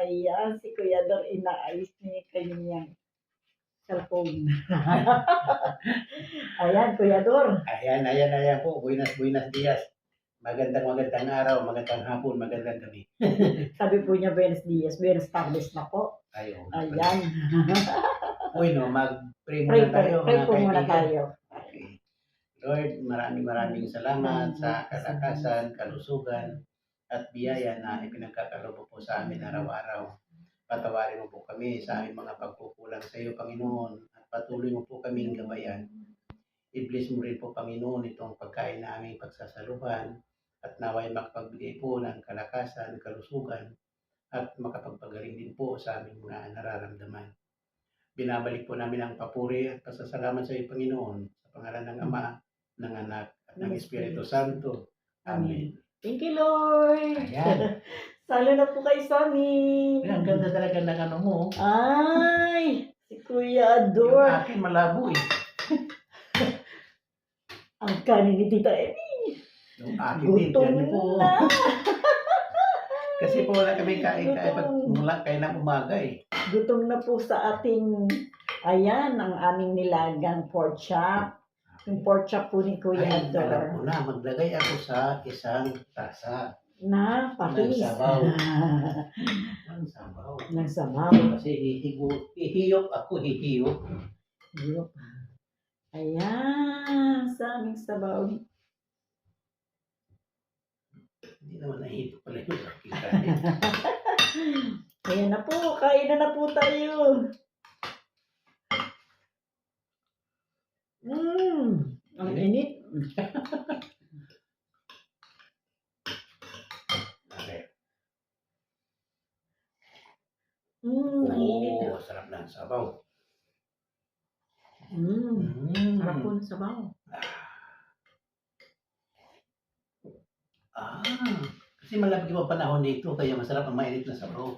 Ayan, si Kuya Dor, inaayos niya kanyang cellphone. Ayan, Kuya Dor. Ayan, ayan, ayan po. Buenas, buenas dias. Magandang magandang araw, magandang hapon, magandang gabi. Sabi po niya, Buenos Dias, Buenos Tardes na po. Ayun. Ayan. Uy, no, mag-pray Pray, muna tayo, pray po muna tayo. Okay. Lord, maraming maraming salamat sa kalakasan, kalusugan, at biyaya na ipinagkakalobo po sa amin araw-araw. Patawarin mo po kami sa aming mga pagkukulang sa iyo, Panginoon, at patuloy mo po kaming gabayan. I-bless mo rin po, Panginoon, itong pagkain na aming pagsasaluhan at naway makapagbigay po ng kalakasan, kalusugan, at makapagpagaling din po sa aming mga nararamdaman. Binabalik po namin ang papuri at pasasalamat sa iyo, Panginoon, sa pangalan ng Ama, ng Anak, at ng Espiritu Santo. Amen. Thank you, Lord. Ayan. Salo na po kayo sa amin. Ang ganda talaga ng ano mo. Ay, si Kuya Yung Ador. akin malabo eh. Ang kanin ni Tita Emi. Yung akin din, Gutom yan po. na. Kasi po wala kami kain kain pag mula kain ng umaga eh. Gutom na po sa ating, ayan, ang aming nilagang pork chop. Yung pork chop po ni Kuya Ay, alam ko Ador. na, maglagay ako sa isang tasa Na, patis. Ng sabaw. ng sabaw. Ng sabaw. Kasi hihigo, hihiyok ako, hihiyok. Yup. Ayan, sa aming sabaw. Hindi naman nahihito pala yung kain. Ayan na po, kain na na po tayo. Mmm, ang init. Mmm, ang init. Oo, sarap ng sabaw. Mmm, Mm. sarap po ng sabaw. Ah, kasi malapit yung panahon dito, kaya masarap ang mainit na sabaw.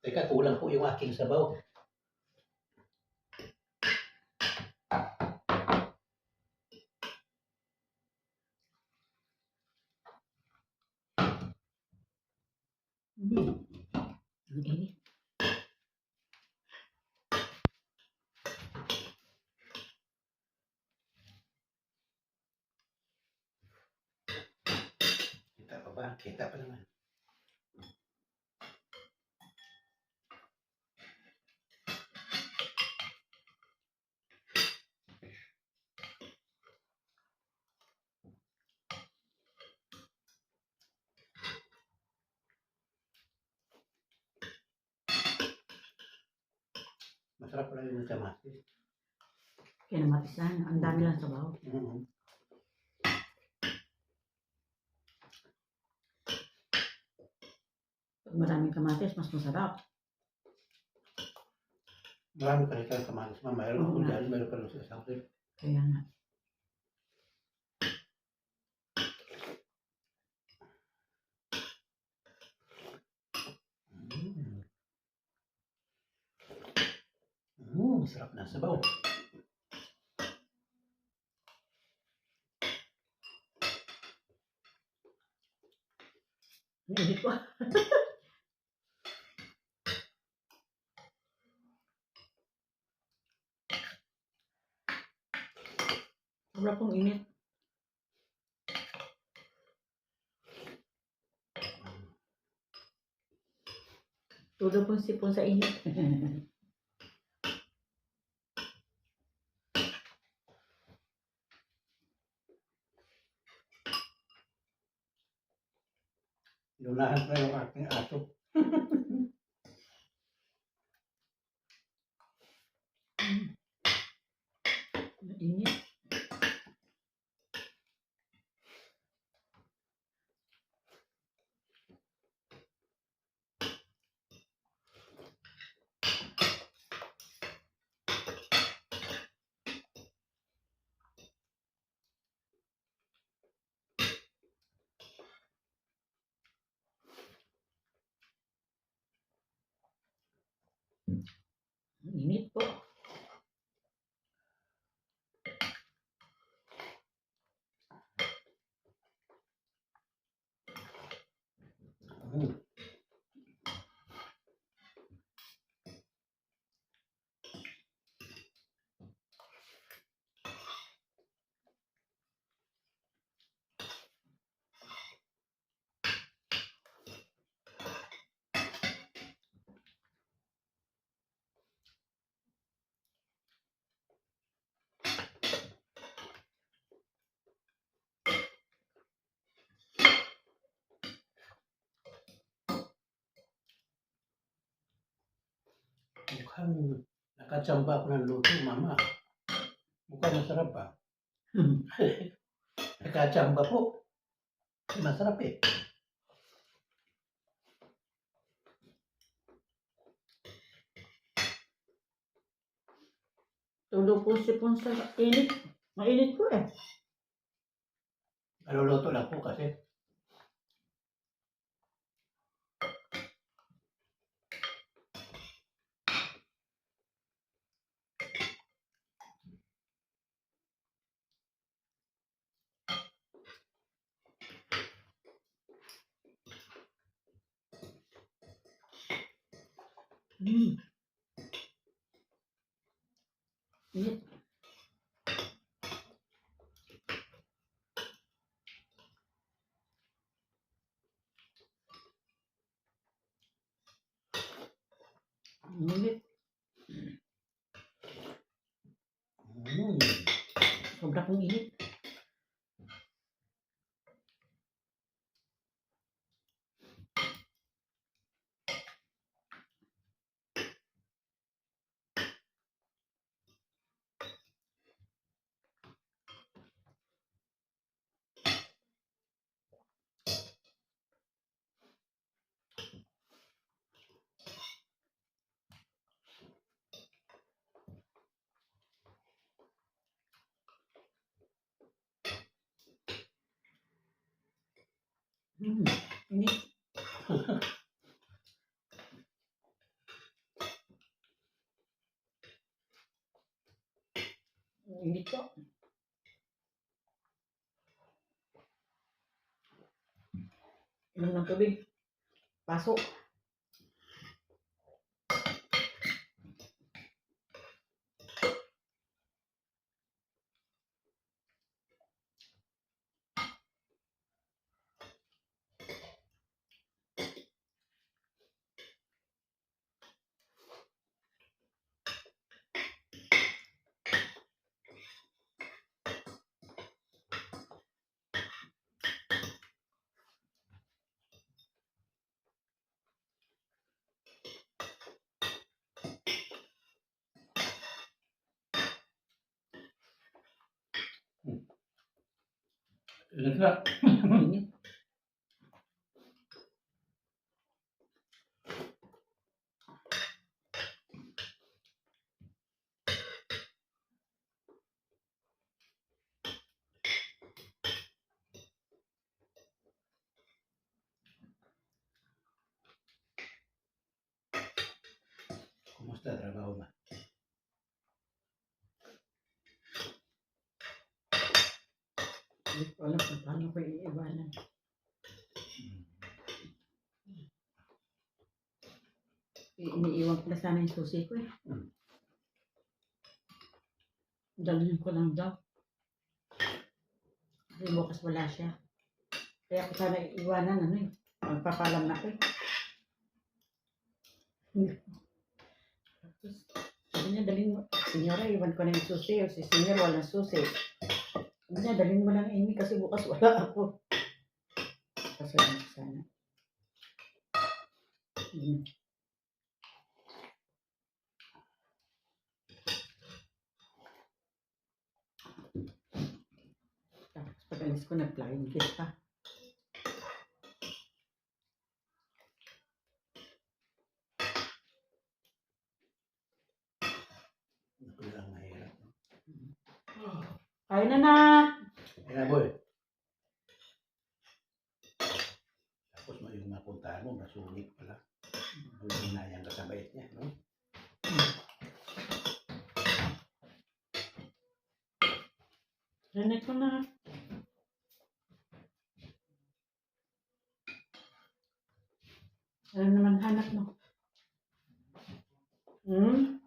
Teka, kulang po yung aking sabaw. Mm. Ang init. Masarap pala yung kamatis. Kaya namatisan, ang dami lang sabaw. Mm-hmm. Pag maraming kamatis, mas masarap. Marami pa rin kang kamatis. Ma, mayroon ako nga. dyan, mayroon pa rin sa trip. Kaya nga. Sarap na sabaw. Init po. Sobra pong init. Todo pong sipon sa init. Lunahan pa yung aking aso. Ang init. Ang init Mukhang nakatsamba ako ng luto, mama. Mukhang masarap ba? Nakatsamba po. Masarap eh. Tulog po sipon sa init. Mainit po eh. Maluluto lang po kasi. Mm. Init. Init. Mm. Sobra pong init. Mm. Init. Init po. Inom ng tubig. Pasok. Nagsa. Init. Kumusta trabaho Hindi ko alam kung paano ko iiwanan. Iniiwan ko na sana yung susi ko eh. Dalhin ko lang daw. Kasi bukas wala siya. Kaya ko sana iiwanan ano eh. Magpapalam na ako eh. Sabi niya, dalhin mo. Senyora, iwan ko na yung susi. O si senyor, walang susi. Sabi niya, dalhin mo lang Amy kasi bukas wala ako. Kasi ano sana. Yun. Tapos pag alis ko, nag-flying kiss pa. Lang mahirap. Kain na na! Kaya boy. Tapos mo yung napuntahan mo, masulit pala. Ang hinayang kasabait niya, no? Rinig ko na. Ano naman hanap mo? Hmm?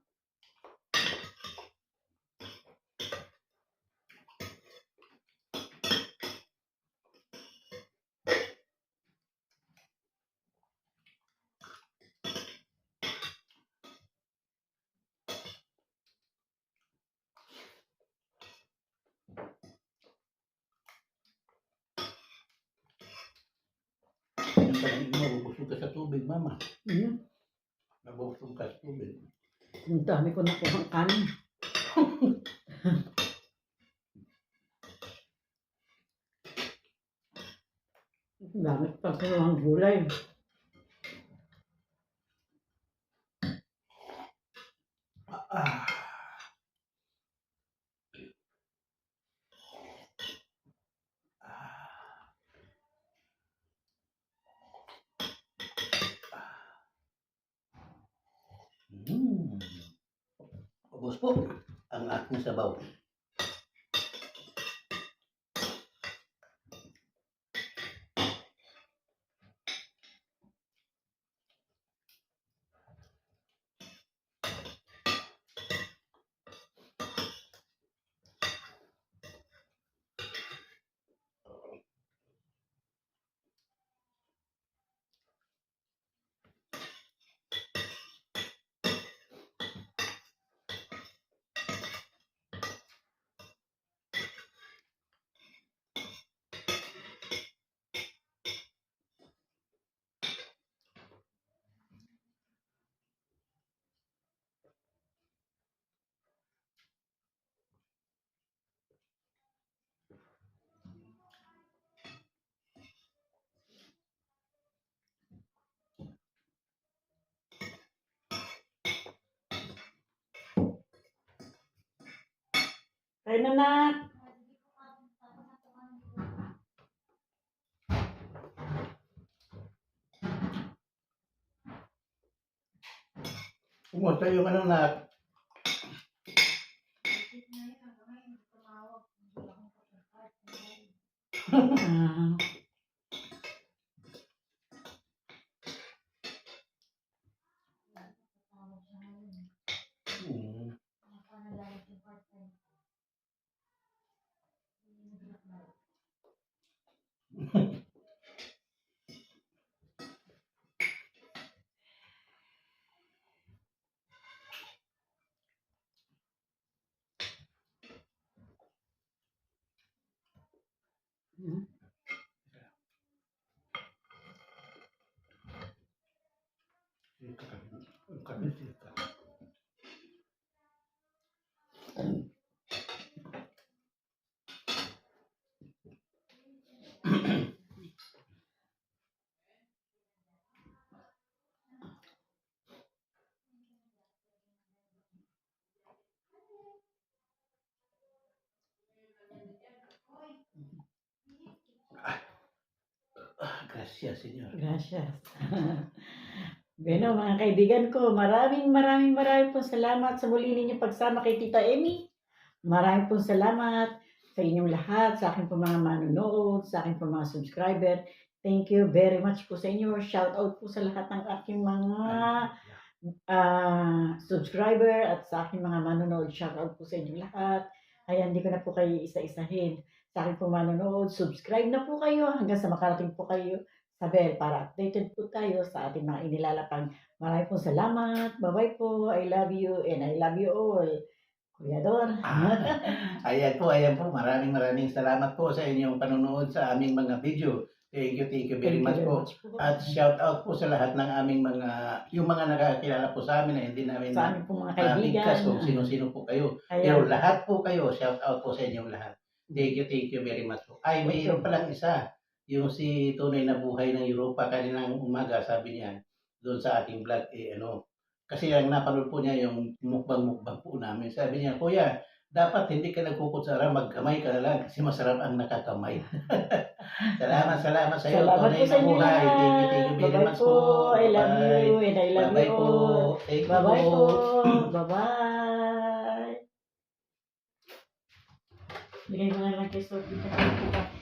Yung parang mabubusog ka sa tubig, mama. Hmm? Mabubusog ka sa tubig. Ang dami ko na po ang kanin. Ang dami pa ang gulay. Ah. Mm. Ubus po ang aking sabaw. Kain na na. Kumusta yung ano na Ah, Gracias, señor. Gracias. Bueno, mga kaibigan ko, maraming maraming maraming po salamat sa muli ninyong pagsama kay Tita Emmy. Maraming po salamat sa inyong lahat, sa aking po mga manonood, sa aking po mga subscriber. Thank you very much po sa inyo. Shout out po sa lahat ng aking mga ah, subscriber at sa aking mga manonood. Shout out po sa inyong lahat. Kaya hindi ko na po kayo isa-isahin. Sa aking po manonood, subscribe na po kayo hanggang sa makarating po kayo sa bell para updated po tayo sa ating mga inilalapang. Maraming po salamat. Bye-bye po. I love you and I love you all. Kuya Dor. Ah, ayan po, ayan po. Maraming maraming salamat po sa inyong panonood sa aming mga video. Thank you, thank you very much po. At shout out po sa lahat ng aming mga, yung mga nakakilala po sa amin na hindi namin sa aming po mga kaibigan. mabigkas kung sino-sino po kayo. Ayan. Pero lahat po kayo, shout out po sa inyong lahat. Thank you, thank you very much po. Ay, mayroon palang isa. Yung si Tunay na Buhay ng Europa kaninang umaga, sabi niya, doon sa ating vlog, eh ano, kasi ang napanood po niya yung mukbang-mukbang po namin. Sabi niya, Kuya, dapat hindi ka nagkukutsara, magkamay ka na lang kasi masarap ang nakakamay. salamat, salamat sa iyo. Salamat Tunay po sa inyo buhay. Thank you, thank you very much po. I love you and I love Bye-bye you po. Thank you Bye-bye po. Bye-bye. Bigay mo na lang kay Sophie.